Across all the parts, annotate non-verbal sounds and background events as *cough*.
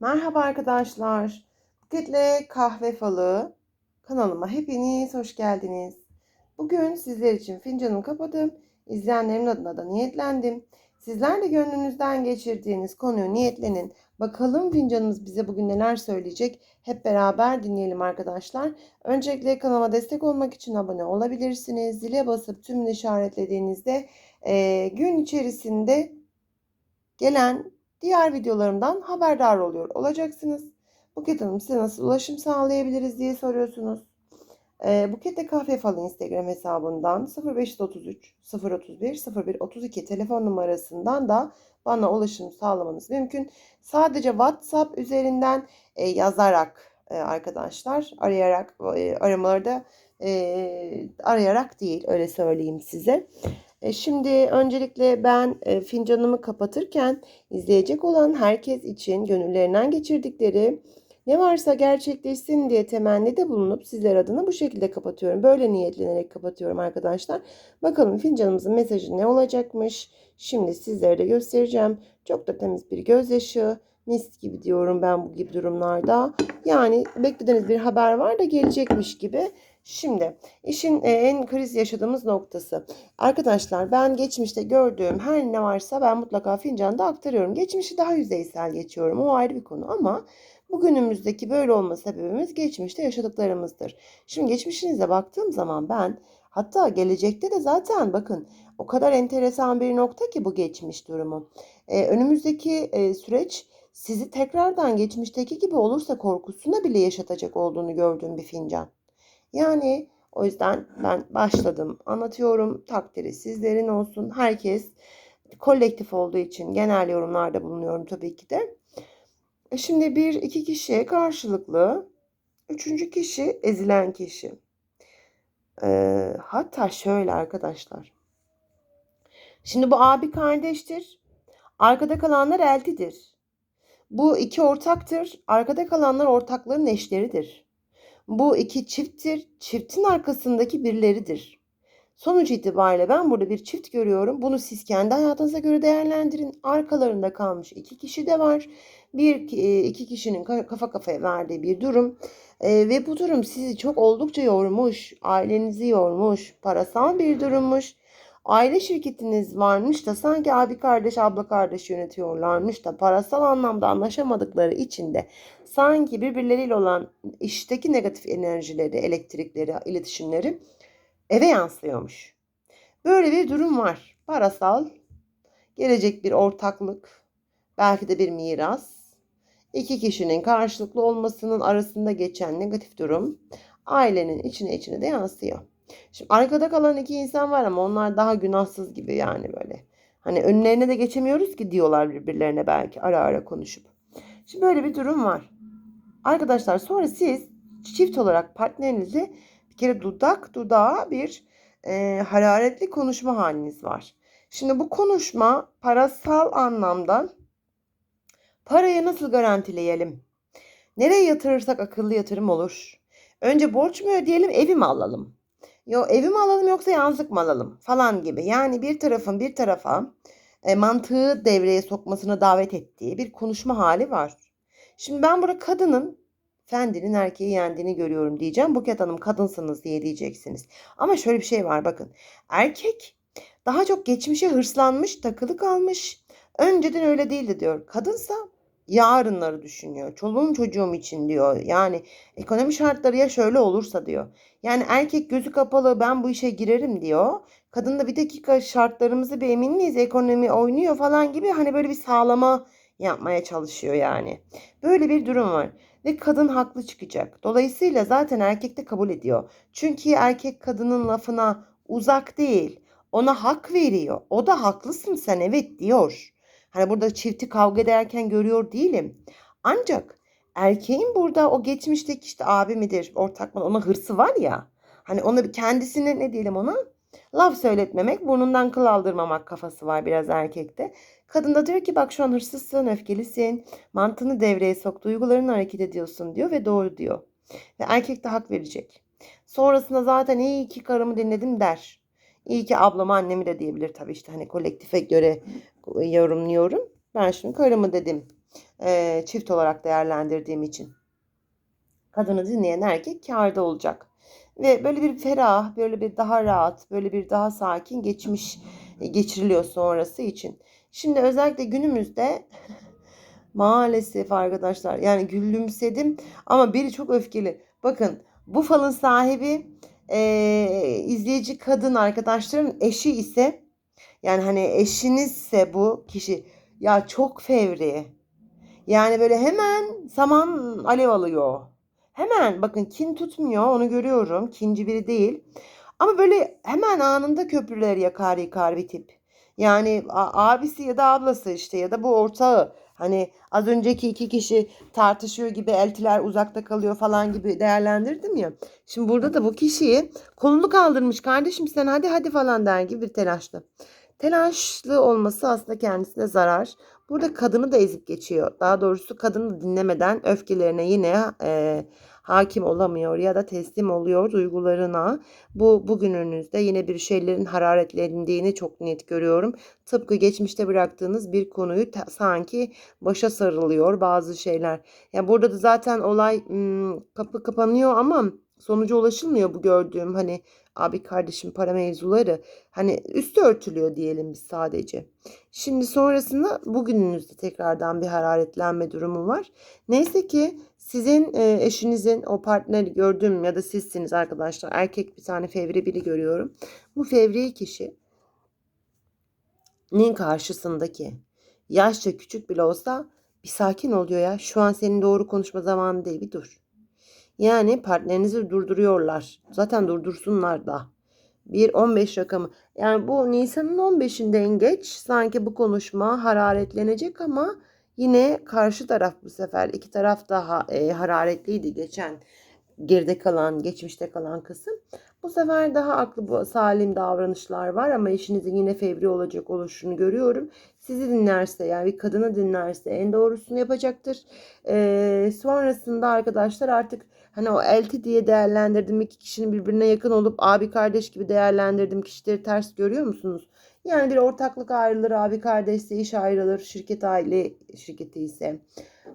Merhaba arkadaşlar. Buketle Kahve Falı kanalıma hepiniz hoş geldiniz. Bugün sizler için fincanımı kapadım. İzleyenlerin adına da niyetlendim. Sizler de gönlünüzden geçirdiğiniz konuyu niyetlenin. Bakalım fincanımız bize bugün neler söyleyecek. Hep beraber dinleyelim arkadaşlar. Öncelikle kanalıma destek olmak için abone olabilirsiniz. Zile basıp tümünü işaretlediğinizde e, gün içerisinde gelen diğer videolarımdan haberdar oluyor olacaksınız. Buket Hanım size nasıl ulaşım sağlayabiliriz diye soruyorsunuz. Ee, Buket'te Kahve Falı Instagram hesabından 0533 031 01 32 telefon numarasından da bana ulaşım sağlamanız mümkün. Sadece WhatsApp üzerinden e, yazarak e, arkadaşlar arayarak e, aramalarda e, arayarak değil öyle söyleyeyim size. E, şimdi öncelikle ben e, fincanımı kapatırken izleyecek olan herkes için gönüllerinden geçirdikleri ne varsa gerçekleşsin diye temennide bulunup sizler adına bu şekilde kapatıyorum. Böyle niyetlenerek kapatıyorum arkadaşlar. Bakalım fincanımızın mesajı ne olacakmış. Şimdi sizlere de göstereceğim. Çok da temiz bir gözyaşı. Mis gibi diyorum ben bu gibi durumlarda. Yani beklediğiniz bir haber var da gelecekmiş gibi. Şimdi işin e, en kriz yaşadığımız noktası. Arkadaşlar ben geçmişte gördüğüm her ne varsa ben mutlaka fincanda aktarıyorum. Geçmişi daha yüzeysel geçiyorum. O ayrı bir konu ama bugünümüzdeki böyle olma sebebimiz geçmişte yaşadıklarımızdır. Şimdi geçmişinize baktığım zaman ben hatta gelecekte de zaten bakın o kadar enteresan bir nokta ki bu geçmiş durumu. Ee, önümüzdeki e, süreç sizi tekrardan geçmişteki gibi olursa korkusuna bile yaşatacak olduğunu gördüğüm bir fincan. Yani o yüzden ben başladım, anlatıyorum. Takdiri sizlerin olsun. Herkes kolektif olduğu için genel yorumlarda bulunuyorum tabii ki de. E şimdi bir iki kişiye karşılıklı üçüncü kişi ezilen kişi. Ee, hatta şöyle arkadaşlar. Şimdi bu abi kardeştir. Arkada kalanlar eltidir. Bu iki ortaktır. Arkada kalanlar ortakların eşleridir. Bu iki çifttir. Çiftin arkasındaki birileridir. Sonuç itibariyle ben burada bir çift görüyorum. Bunu siz kendi hayatınıza göre değerlendirin. Arkalarında kalmış iki kişi de var. Bir iki kişinin kafa kafaya verdiği bir durum. E, ve bu durum sizi çok oldukça yormuş. Ailenizi yormuş. Parasal bir durummuş. Aile şirketiniz varmış da sanki abi kardeş abla kardeş yönetiyorlarmış da parasal anlamda anlaşamadıkları için de sanki birbirleriyle olan işteki negatif enerjileri, elektrikleri, iletişimleri eve yansıyormuş. Böyle bir durum var. Parasal, gelecek bir ortaklık, belki de bir miras, iki kişinin karşılıklı olmasının arasında geçen negatif durum ailenin içine içine de yansıyor. Şimdi arkada kalan iki insan var ama onlar daha günahsız gibi yani böyle. Hani önlerine de geçemiyoruz ki diyorlar birbirlerine belki ara ara konuşup. Şimdi böyle bir durum var. Arkadaşlar sonra siz çift olarak partnerinizi bir kere dudak dudağa bir e, hararetli konuşma haliniz var. Şimdi bu konuşma parasal anlamda parayı nasıl garantileyelim? Nereye yatırırsak akıllı yatırım olur? Önce borç mu ödeyelim, evi mi alalım? Yo evi mi alalım yoksa yazlık mı alalım falan gibi. Yani bir tarafın bir tarafa e, mantığı devreye sokmasını davet ettiği bir konuşma hali var. Şimdi ben burada kadının Fendi'nin erkeği yendiğini görüyorum diyeceğim. Buket Hanım kadınsınız diye diyeceksiniz. Ama şöyle bir şey var bakın. Erkek daha çok geçmişe hırslanmış, takılı kalmış. Önceden öyle değildi diyor. Kadınsa yarınları düşünüyor. Çoluğum çocuğum için diyor. Yani ekonomi şartları ya şöyle olursa diyor. Yani erkek gözü kapalı ben bu işe girerim diyor. Kadın da bir dakika şartlarımızı bir emin miyiz? Ekonomi oynuyor falan gibi hani böyle bir sağlama yapmaya çalışıyor yani. Böyle bir durum var. Ve kadın haklı çıkacak. Dolayısıyla zaten erkek de kabul ediyor. Çünkü erkek kadının lafına uzak değil. Ona hak veriyor. O da haklısın sen evet diyor. Hani burada çifti kavga ederken görüyor değilim. Ancak erkeğin burada o geçmişteki işte abi midir, ortak mı ona hırsı var ya. Hani ona kendisine ne diyelim ona? Laf söyletmemek, burnundan kıl aldırmamak kafası var biraz erkekte. Kadın da diyor ki bak şu an hırsızsın, öfkelisin, mantığını devreye sok, duygularını hareket ediyorsun diyor ve doğru diyor. Ve erkek de hak verecek. Sonrasında zaten iyi ki karımı dinledim der. İyi ki ablamı annemi de diyebilir tabii işte hani kolektife göre yorumluyorum. Ben şimdi karımı dedim. e, çift olarak değerlendirdiğim için. Kadını dinleyen erkek kârda olacak. Ve böyle bir ferah, böyle bir daha rahat, böyle bir daha sakin geçmiş geçiriliyor sonrası için. Şimdi özellikle günümüzde *laughs* maalesef arkadaşlar yani gülümsedim ama biri çok öfkeli. Bakın bu falın sahibi e, izleyici kadın arkadaşların eşi ise yani hani eşinizse bu kişi ya çok fevri. Yani böyle hemen saman alev alıyor. Hemen bakın kin tutmuyor onu görüyorum. Kinci biri değil. Ama böyle hemen anında köprüleri yakar yıkar bir tip. Yani abisi ya da ablası işte ya da bu ortağı. Hani az önceki iki kişi tartışıyor gibi eltiler uzakta kalıyor falan gibi değerlendirdim ya. Şimdi burada da bu kişiyi kolunu kaldırmış kardeşim sen hadi hadi falan der gibi bir telaşlı. Telaşlı olması aslında kendisine zarar. Burada kadını da ezip geçiyor. Daha doğrusu kadını dinlemeden öfkelerine yine e, hakim olamıyor ya da teslim oluyor duygularına. Bu bugününüzde yine bir şeylerin hararetlendiğini çok net görüyorum. Tıpkı geçmişte bıraktığınız bir konuyu ta- sanki başa sarılıyor bazı şeyler. Ya burada da zaten olay hmm, kapı kapanıyor ama sonuca ulaşılmıyor bu gördüğüm hani abi kardeşim para mevzuları hani üstü örtülüyor diyelim biz sadece. Şimdi sonrasında bugününüzde tekrardan bir hararetlenme durumu var. Neyse ki sizin e, eşinizin o partneri gördüğüm ya da sizsiniz arkadaşlar. Erkek bir tane fevri biri görüyorum. Bu fevri kişinin karşısındaki yaşça küçük bile olsa bir sakin oluyor ya. Şu an senin doğru konuşma zamanı değil bir dur. Yani partnerinizi durduruyorlar. Zaten durdursunlar da. Bir 15 rakamı. Yani bu Nisan'ın 15'inde en geç sanki bu konuşma hararetlenecek ama yine karşı taraf bu sefer iki taraf daha e, hararetliydi geçen geride kalan, geçmişte kalan kısım. Bu sefer daha aklı bu- salim davranışlar var ama eşinizin yine fevri olacak oluşunu görüyorum. Sizi dinlerse yani bir kadını dinlerse en doğrusunu yapacaktır. Ee, sonrasında arkadaşlar artık hani o elti diye değerlendirdim iki kişinin birbirine yakın olup abi kardeş gibi değerlendirdim kişileri ters görüyor musunuz? Yani bir ortaklık ayrılır, abi kardeşse iş ayrılır, şirket aile şirketi ise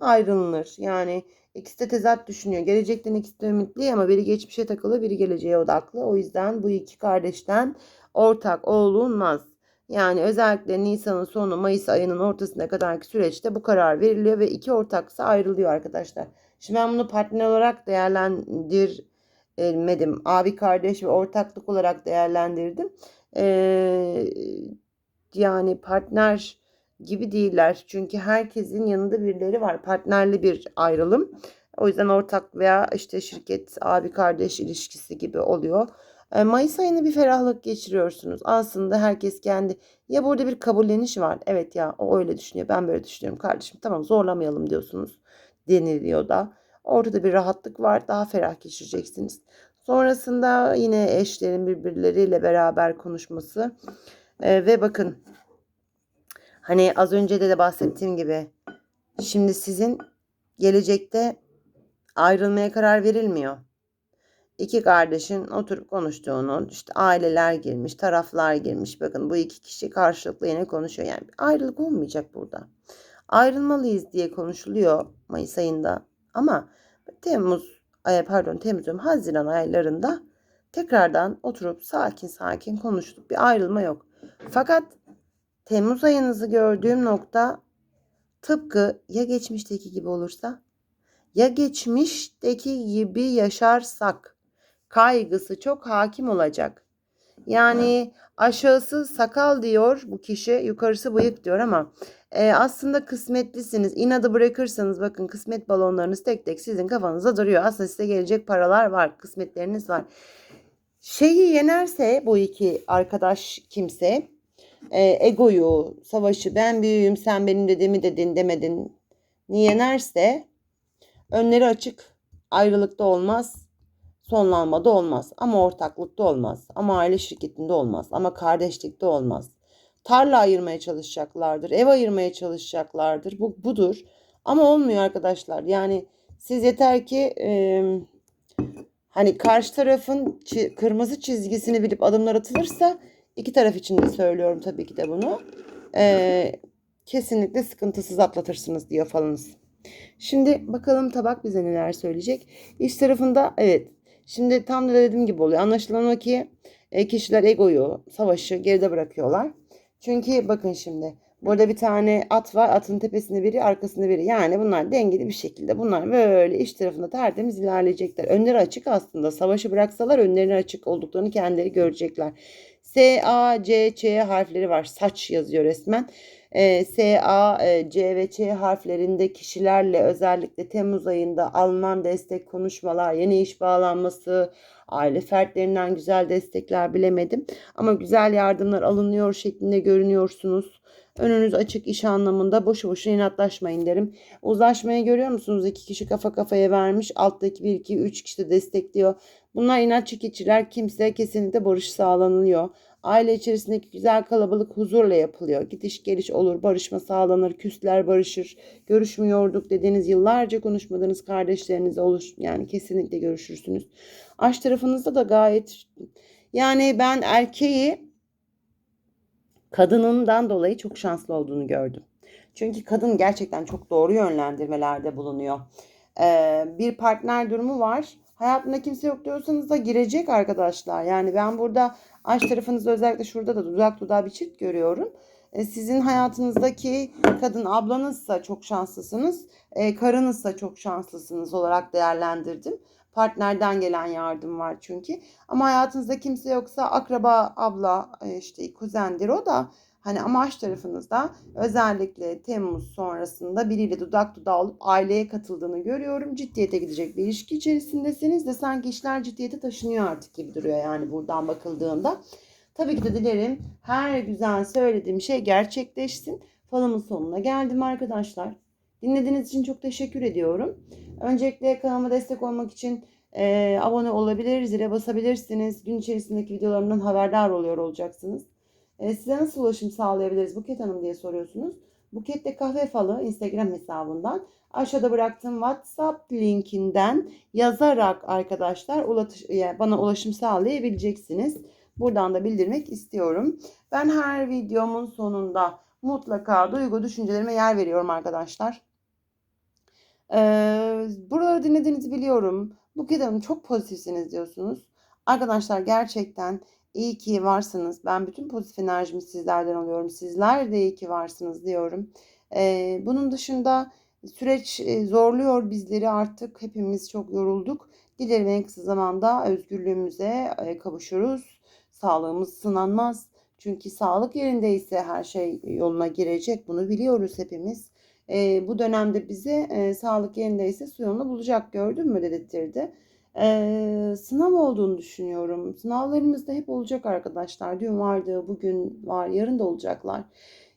ayrılır. Yani ikisi de tezat düşünüyor. Gelecekten ikisi de ümitli ama biri geçmişe takılı, biri geleceğe odaklı. O yüzden bu iki kardeşten ortak olunmaz. Yani özellikle Nisan'ın sonu Mayıs ayının ortasına kadarki süreçte bu karar veriliyor ve iki ortaksa ayrılıyor arkadaşlar. Şimdi ben bunu partner olarak değerlendirmedim. Abi kardeş ve ortaklık olarak değerlendirdim. Ee, yani partner gibi değiller. Çünkü herkesin yanında birileri var. Partnerli bir ayrılım. O yüzden ortak veya işte şirket abi kardeş ilişkisi gibi oluyor. E, Mayıs ayını bir ferahlık geçiriyorsunuz. Aslında herkes kendi ya burada bir kabulleniş var. Evet ya o öyle düşünüyor. Ben böyle düşünüyorum kardeşim. Tamam zorlamayalım diyorsunuz. Deniliyor da. Ortada bir rahatlık var. Daha ferah geçireceksiniz. Sonrasında yine eşlerin birbirleriyle beraber konuşması. E, ve bakın Hani az önce de, de bahsettiğim gibi şimdi sizin gelecekte ayrılmaya karar verilmiyor. İki kardeşin oturup konuştuğunu işte aileler girmiş, taraflar girmiş. Bakın bu iki kişi karşılıklı yine konuşuyor. Yani ayrılık olmayacak burada. Ayrılmalıyız diye konuşuluyor Mayıs ayında. Ama Temmuz, ay pardon Temmuz diyorum, Haziran aylarında tekrardan oturup sakin sakin konuştuk. Bir ayrılma yok. Fakat Temmuz ayınızı gördüğüm nokta tıpkı ya geçmişteki gibi olursa ya geçmişteki gibi yaşarsak kaygısı çok hakim olacak. Yani aşağısı sakal diyor bu kişi, yukarısı bıyık diyor ama e, aslında kısmetlisiniz. İnadı bırakırsanız bakın kısmet balonlarınız tek tek sizin kafanıza duruyor. Aslında size gelecek paralar var, kısmetleriniz var. Şeyi yenerse bu iki arkadaş kimse e, egoyu, savaşı ben büyüğüm sen benim dediğimi dedin demedin ni yenerse önleri açık ayrılıkta olmaz, sonlanmada olmaz ama ortaklıkta olmaz ama aile şirketinde olmaz ama kardeşlikte olmaz. Tarla ayırmaya çalışacaklardır, ev ayırmaya çalışacaklardır. Bu budur. Ama olmuyor arkadaşlar. Yani siz yeter ki e, hani karşı tarafın çi- kırmızı çizgisini bilip adımlar atılırsa İki taraf için de söylüyorum tabii ki de bunu. Ee, kesinlikle sıkıntısız atlatırsınız diyor falınız. Şimdi bakalım tabak bize neler söyleyecek. İç tarafında evet. Şimdi tam da dediğim gibi oluyor. Anlaşılan o ki e, kişiler egoyu, savaşı geride bırakıyorlar. Çünkü bakın şimdi burada bir tane at var. Atın tepesinde biri, arkasında biri. Yani bunlar dengeli bir şekilde. Bunlar böyle iç tarafında tertemiz ilerleyecekler. Önleri açık aslında. Savaşı bıraksalar önlerine açık olduklarını kendileri görecekler. S, A, C, Ç harfleri var. Saç yazıyor resmen. E, S, A, e, C ve Ç harflerinde kişilerle özellikle Temmuz ayında alınan destek konuşmalar, yeni iş bağlanması, aile fertlerinden güzel destekler bilemedim. Ama güzel yardımlar alınıyor şeklinde görünüyorsunuz. Önünüz açık iş anlamında boşu boşuna inatlaşmayın derim. Uzlaşmayı görüyor musunuz? İki kişi kafa kafaya vermiş. Alttaki bir, iki, üç kişi de destekliyor. Bunlar inatçı kişiler. Kimse kesinlikle barış sağlanıyor. Aile içerisindeki güzel kalabalık huzurla yapılıyor. Gidiş geliş olur, barışma sağlanır, küsler barışır. Görüşmüyorduk dediğiniz yıllarca konuşmadığınız kardeşlerinizle olur. Yani kesinlikle görüşürsünüz. Aşk tarafınızda da gayet yani ben erkeği kadınından dolayı çok şanslı olduğunu gördüm. Çünkü kadın gerçekten çok doğru yönlendirmelerde bulunuyor. Ee, bir partner durumu var. Hayatında kimse yok diyorsanız da girecek arkadaşlar. Yani ben burada aşk tarafınızda özellikle şurada da dudak dudağa bir çift görüyorum. Ee, sizin hayatınızdaki kadın ablanızsa çok şanslısınız. E, karınızsa çok şanslısınız olarak değerlendirdim. Partnerden gelen yardım var çünkü. Ama hayatınızda kimse yoksa akraba, abla, e, işte kuzendir o da hani amaç tarafınızda özellikle Temmuz sonrasında biriyle dudak dudağa olup aileye katıldığını görüyorum. Ciddiyete gidecek bir ilişki içerisindesiniz de sanki işler ciddiyete taşınıyor artık gibi duruyor yani buradan bakıldığında. Tabii ki de dilerim her güzel söylediğim şey gerçekleşsin. Falımın sonuna geldim arkadaşlar. Dinlediğiniz için çok teşekkür ediyorum. Öncelikle kanalıma destek olmak için e, abone olabilir, zile basabilirsiniz. Gün içerisindeki videolarımdan haberdar oluyor olacaksınız. E, size nasıl ulaşım sağlayabiliriz Buket Hanım diye soruyorsunuz. Buket'te kahve falı Instagram hesabından aşağıda bıraktığım WhatsApp linkinden yazarak arkadaşlar ulatış, yani bana ulaşım sağlayabileceksiniz. Buradan da bildirmek istiyorum. Ben her videomun sonunda mutlaka duygu düşüncelerime yer veriyorum arkadaşlar. Ee, buraları dinlediğinizi biliyorum. Buket Hanım çok pozitifsiniz diyorsunuz. Arkadaşlar gerçekten iyi ki varsınız. Ben bütün pozitif enerjimi sizlerden alıyorum. Sizler de iyi ki varsınız diyorum. Ee, bunun dışında süreç zorluyor bizleri artık. Hepimiz çok yorulduk. Dilerim en kısa zamanda özgürlüğümüze kavuşuruz. Sağlığımız sınanmaz. Çünkü sağlık yerindeyse her şey yoluna girecek. Bunu biliyoruz hepimiz e, bu dönemde bize e, sağlık yerindeyse su yolunu bulacak gördün mü dedirtirdi. E, sınav olduğunu düşünüyorum. Sınavlarımız da hep olacak arkadaşlar. Dün vardı, bugün var, yarın da olacaklar.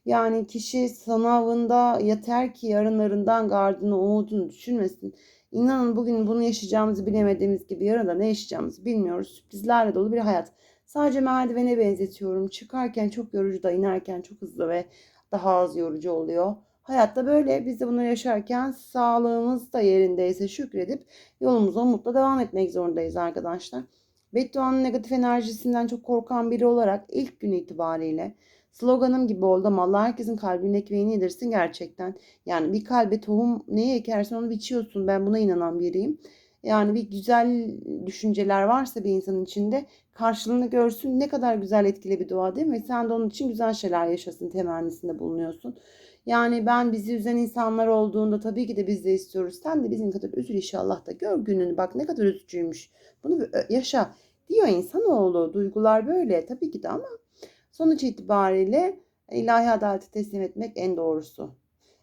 Yani kişi sınavında yeter ki yarınlarından gardını, umudunu düşünmesin. İnanın bugün bunu yaşayacağımızı bilemediğimiz gibi yarın da ne yaşayacağımızı bilmiyoruz. Sürprizlerle dolu bir hayat. Sadece merdivene benzetiyorum. Çıkarken çok yorucu da inerken çok hızlı ve daha az yorucu oluyor. Hayatta böyle biz de bunu yaşarken sağlığımız da yerindeyse şükredip yolumuza umutla devam etmek zorundayız arkadaşlar. Bedduanın negatif enerjisinden çok korkan biri olarak ilk gün itibariyle sloganım gibi oldu ama Allah herkesin kalbinin ekmeğini yedirsin gerçekten. Yani bir kalbe tohum neyi ekersen onu biçiyorsun. Ben buna inanan biriyim. Yani bir güzel düşünceler varsa bir insanın içinde karşılığını görsün. Ne kadar güzel etkili bir dua değil mi? Sen de onun için güzel şeyler yaşasın temennisinde bulunuyorsun. Yani ben bizi üzen insanlar olduğunda tabii ki de biz de istiyoruz. Sen de bizim kadar üzül inşallah da gör gününü bak ne kadar üzücüymüş. Bunu bir yaşa diyor insanoğlu. Duygular böyle tabii ki de ama sonuç itibariyle ilahi adaleti teslim etmek en doğrusu.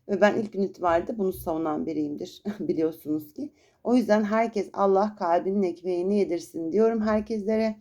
Ve ben ilk gün itibariyle bunu savunan biriyimdir *laughs* biliyorsunuz ki. O yüzden herkes Allah kalbinin ekmeğini yedirsin diyorum herkeslere.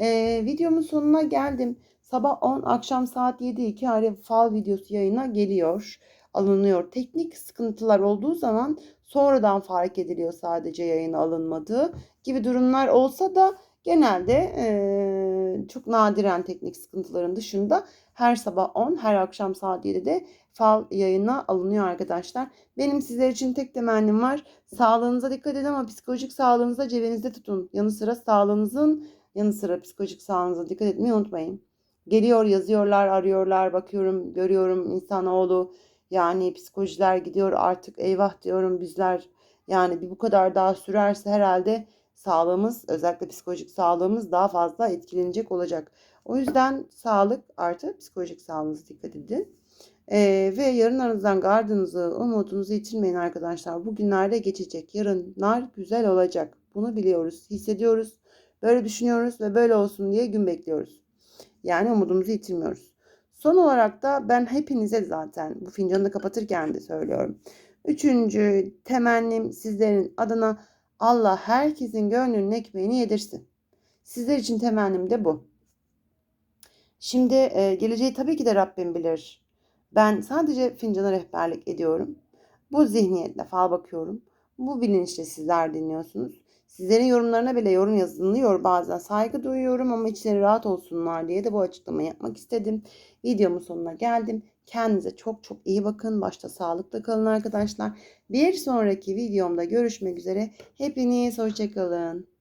Ee, videomun sonuna geldim. Sabah 10, akşam saat 7 iki ayrı fal videosu yayına geliyor, alınıyor. Teknik sıkıntılar olduğu zaman sonradan fark ediliyor sadece yayın alınmadığı gibi durumlar olsa da genelde e, çok nadiren teknik sıkıntıların dışında her sabah 10, her akşam saat 7'de fal yayına alınıyor arkadaşlar. Benim sizler için tek temennim var. Sağlığınıza dikkat edin ama psikolojik sağlığınıza cebinizde tutun. Yanı sıra sağlığınızın yanı sıra psikolojik sağlığınıza dikkat etmeyi unutmayın. Geliyor yazıyorlar, arıyorlar, bakıyorum, görüyorum insanoğlu. Yani psikolojiler gidiyor artık eyvah diyorum bizler. Yani bir bu kadar daha sürerse herhalde sağlığımız özellikle psikolojik sağlığımız daha fazla etkilenecek olacak. O yüzden sağlık artı psikolojik sağlığınıza dikkat edin. Ee, ve yarınlarınızdan gardınızı, umudunuzu yitirmeyin arkadaşlar. Bugünlerde geçecek. Yarınlar güzel olacak. Bunu biliyoruz, hissediyoruz. Böyle düşünüyoruz ve böyle olsun diye gün bekliyoruz. Yani umudumuzu yitirmiyoruz. Son olarak da ben hepinize zaten bu fincanı da kapatırken de söylüyorum. Üçüncü temennim sizlerin adına Allah herkesin gönlünün ekmeğini yedirsin. Sizler için temennim de bu. Şimdi e, geleceği tabii ki de Rabbim bilir. Ben sadece fincana rehberlik ediyorum. Bu zihniyetle fal bakıyorum. Bu bilinçle sizler dinliyorsunuz. Sizlerin yorumlarına bile yorum yazılıyor bazen. Saygı duyuyorum ama içleri rahat olsunlar diye de bu açıklamayı yapmak istedim. Videomun sonuna geldim. Kendinize çok çok iyi bakın. Başta sağlıkla kalın arkadaşlar. Bir sonraki videomda görüşmek üzere. Hepiniz hoşçakalın.